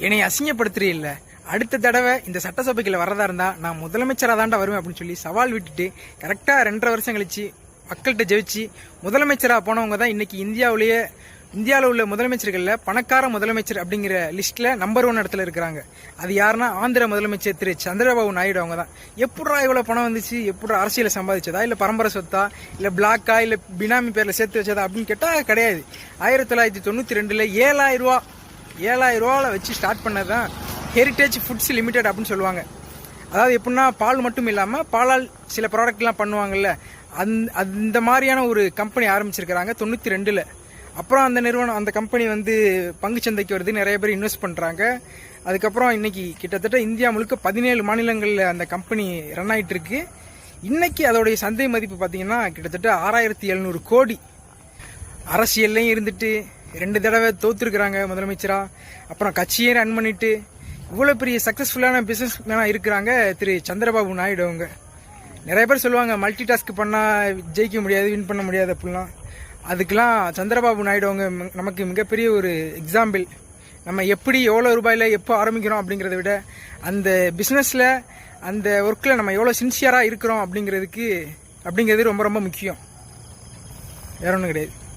என்னை அசிங்கப்படுத்துறே இல்லை அடுத்த தடவை இந்த சட்டசபைக்குள்ள வரதா இருந்தா நான் முதலமைச்சராக தாண்டா வருவேன் அப்படின்னு சொல்லி சவால் விட்டுட்டு கரெக்டாக ரெண்டரை வருஷம் கழிச்சு மக்கள்கிட்ட ஜெயிச்சு முதலமைச்சராக போனவங்க தான் இன்றைக்கி இந்தியாவிலேயே இந்தியாவில் உள்ள முதலமைச்சர்களில் பணக்கார முதலமைச்சர் அப்படிங்கிற லிஸ்ட்டில் நம்பர் ஒன் இடத்துல இருக்கிறாங்க. அது யாருன்னா ஆந்திர முதலமைச்சர் திரு சந்திரபாபு நாயுடு அவங்க தான். எப்படா இவ்வளோ பணம் வந்துச்சு? எப்படா அரசியலை சம்பாதிச்சதா? இல்லை பரம்பரை சொத்தா? இல்லை பிளாக்கா இல்லை பினாமி பேரில் சேர்த்து வச்சதா? அப்படின்னு கேட்டால் கிடையாது. ஆயிரத்தி தொள்ளாயிரத்தி தொண்ணூற்றி ரெண்டில் ஏழாயிரம் ரூபா ஏழாயிரம் ரூபாவில் வச்சு ஸ்டார்ட் பண்ணது தான் ஹெரிட்டேஜ் ஃபுட்ஸ் லிமிடெட் அப்படின்னு சொல்லுவாங்க. அதாவது எப்படின்னா பால் மட்டும் இல்லாமல் பாலால் சில ப்ராடக்ட்லாம் பண்ணுவாங்கல்ல அந் அந்த மாதிரியான ஒரு கம்பெனி ஆரம்பிச்சிருக்கிறாங்க தொண்ணூற்றி ரெண்டில். அப்புறம் அந்த நிறுவனம் அந்த கம்பெனி வந்து பங்கு சந்தைக்கு வருது நிறைய பேர் இன்வெஸ்ட் பண்ணுறாங்க அதுக்கப்புறம் இன்னைக்கு கிட்டத்தட்ட இந்தியா முழுக்க பதினேழு மாநிலங்களில் அந்த கம்பெனி ரன் ஆயிட்டு இருக்கு இன்னைக்கு அதோடைய சந்தை மதிப்பு பார்த்தீங்கன்னா கிட்டத்தட்ட ஆறாயிரத்தி எழுநூறு கோடி. அரசியல்லையும் இருந்துட்டு ரெண்டு தடவை தோத்துருக்குறாங்க முதலமைச்சரா. அப்புறம் கட்சியே ரன் பண்ணிட்டு இவ்வளோ பெரிய சக்ஸஸ்ஃபுல்லான பிஸ்னஸ் மேனாக இருக்கிறாங்க திரு சந்திரபாபு நாயுடு அவங்க. நிறைய பேர் சொல்லுவாங்க மல்டி டாஸ்க் பண்ணால் ஜெயிக்க முடியாது வின் பண்ண முடியாது அப்படிலாம். அதுக்கெலாம் சந்திரபாபு நாயுடு அவங்க நமக்கு மிகப்பெரிய ஒரு எக்ஸாம்பிள் நம்ம எப்படி எவ்வளோ ரூபாயில் எப்போ ஆரம்பிக்கிறோம் அப்படிங்கிறத விட அந்த பிஸ்னஸில் அந்த ஒர்க்கில் நம்ம எவ்வளோ சின்சியராக இருக்கிறோம் அப்படிங்கிறதுக்கு அப்படிங்கிறது ரொம்ப ரொம்ப முக்கியம். வேற ஒன்றும் கிடையாது.